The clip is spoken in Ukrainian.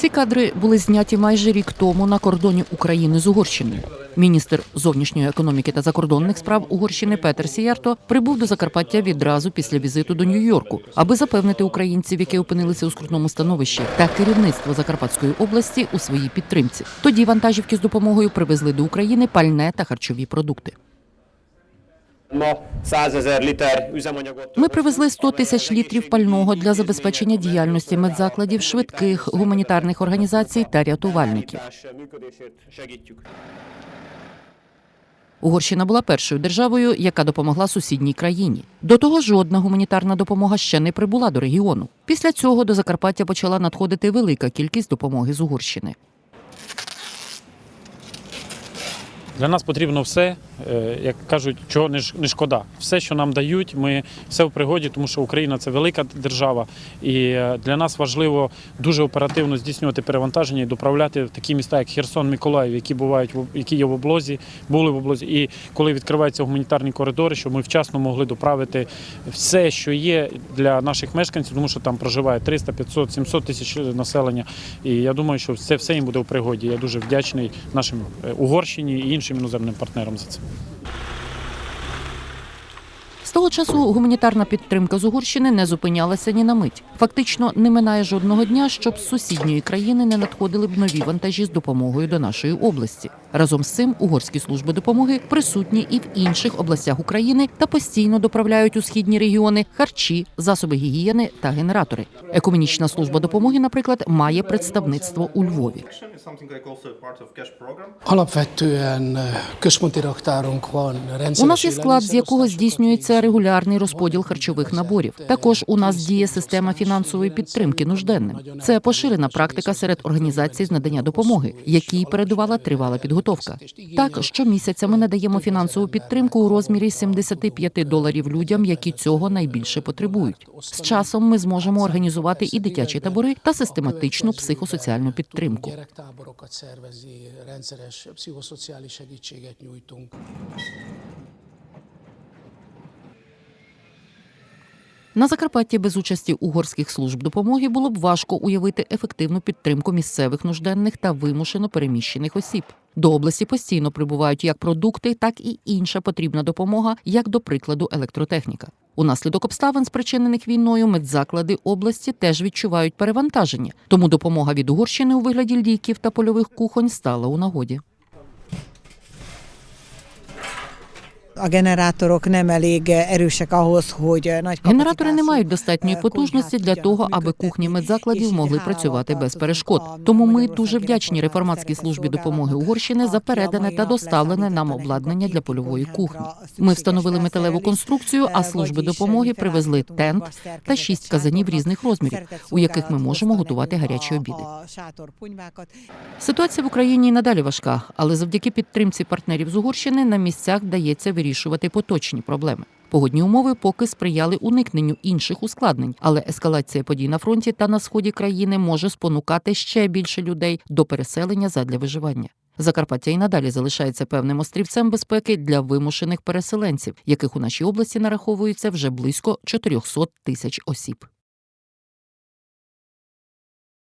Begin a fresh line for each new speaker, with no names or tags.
Ці кадри були зняті майже рік тому на кордоні України з Угорщиною. Міністр зовнішньої економіки та закордонних справ Угорщини Петер Сіярто прибув до Закарпаття відразу після візиту до Нью-Йорку, аби запевнити українців, які опинилися у скрутному становищі, та керівництво Закарпатської області у своїй підтримці. Тоді вантажівки з допомогою привезли до України пальне та харчові продукти. Ми привезли 100 тисяч літрів пального для забезпечення діяльності медзакладів, швидких гуманітарних організацій та рятувальників. Угорщина була першою державою, яка допомогла сусідній країні. До того жодна гуманітарна допомога ще не прибула до регіону. Після цього до Закарпаття почала надходити велика кількість допомоги з Угорщини.
Для нас потрібно все, е, як кажуть, чого не шкода. Все, що нам дають, ми все в пригоді, тому що Україна це велика держава, і е, для нас важливо дуже оперативно здійснювати перевантаження і доправляти в такі міста, як Херсон, Миколаїв, які бувають які є в облозі, були в облозі. І коли відкриваються гуманітарні коридори, щоб ми вчасно могли доправити все, що є для наших мешканців, тому що там проживає 300, 500, 700 тисяч населення. І я думаю, що це все їм буде в пригоді. Я дуже вдячний нашим е, Угорщині і іншим іноземним партнерам за це.
З того часу гуманітарна підтримка з Угорщини не зупинялася ні на мить. Фактично не минає жодного дня, щоб з сусідньої країни не надходили б нові вантажі з допомогою до нашої області. Разом з цим угорські служби допомоги присутні і в інших областях України та постійно доправляють у східні регіони харчі, засоби гігієни та генератори. Екуменічна служба допомоги, наприклад, має представництво у Львові.
Rendszeres
У нас є склад, з якого здійснюється регулярний розподіл харчових наборів. Також у нас діє система фінансової підтримки нужденним. Це поширена практика серед організацій з надання допомоги, якій передувала тривала підготовка. Так, щомісяця ми надаємо фінансову підтримку у розмірі 75 доларів людям, які цього найбільше потребують. З часом ми зможемо організувати і дитячі табори та систематичну психосоціальну підтримку. На Закарпатті без участі угорських служб допомоги було б важко уявити ефективну підтримку місцевих нужденних та вимушено переміщених осіб. До області постійно прибувають як продукти, так і інша потрібна допомога, як до прикладу електротехніка. Унаслідок обставин, спричинених війною, медзаклади області теж відчувають перевантаження, тому допомога від Угорщини у вигляді ліків та польових кухонь стала у нагоді.
A generátorok nem elég erősek ahhoz, hogy nagy
Генератори не мають достатньої
е,
потужності для того, аби кухні медзакладів могли працювати без перешкод. Тому ми дуже вдячні реформатській службі допомоги Угорщини за передане та доставлене нам обладнання для польової кухні. Ми встановили металеву конструкцію, а служби допомоги привезли тент та шість казанів різних розмірів, у яких ми можемо готувати гарячі обіди. Ситуація в Україні і надалі важка, але завдяки підтримці партнерів з Угорщини на місцях вдається вирішувати поточні проблеми. Погодні умови поки сприяли уникненню інших ускладнень, але ескалація подій на фронті та на сході країни може спонукати ще більше людей до переселення задля виживання. Закарпаття і надалі залишається певним острівцем безпеки для вимушених переселенців, яких у нашій області нараховується вже близько 400 тисяч осіб.